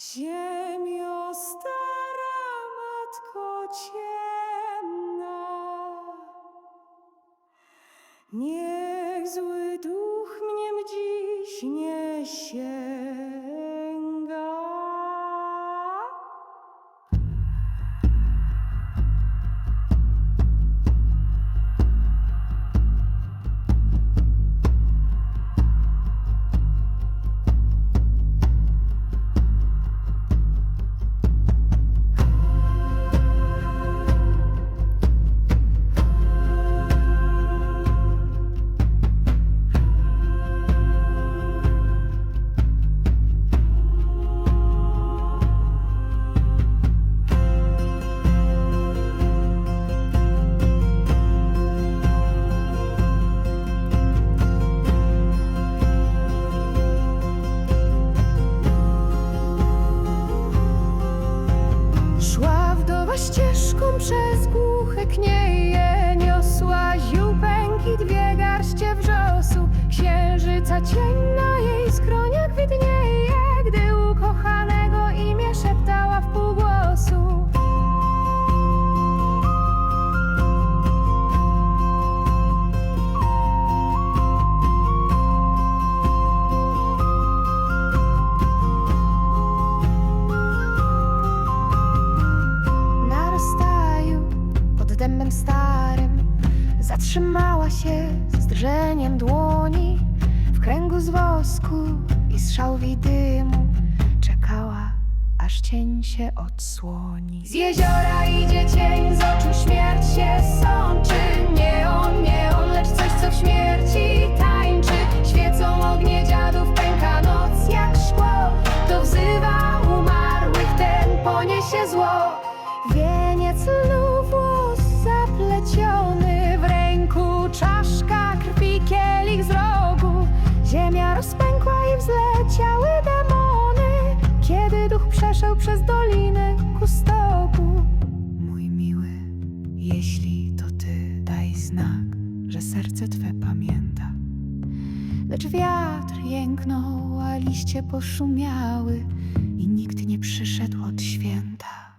Ziemio stara, matko ciemna, niech zły duch mnie dziś nie starym. Zatrzymała się z drżeniem dłoni. W kręgu z wosku i z szałwi dymu Czekała, aż cień się odsłoni. Z jeziora idzie cień, z oczu śmierć się sączy. Nie on, nie on, lecz coś, co w śmierci tańczy rozpękła i wzleciały demony Kiedy duch przeszedł przez doliny ku stogu Mój miły, jeśli to ty, daj znak, że serce twe pamięta. Lecz wiatr jęknął, a liście poszumiały I nikt nie przyszedł od święta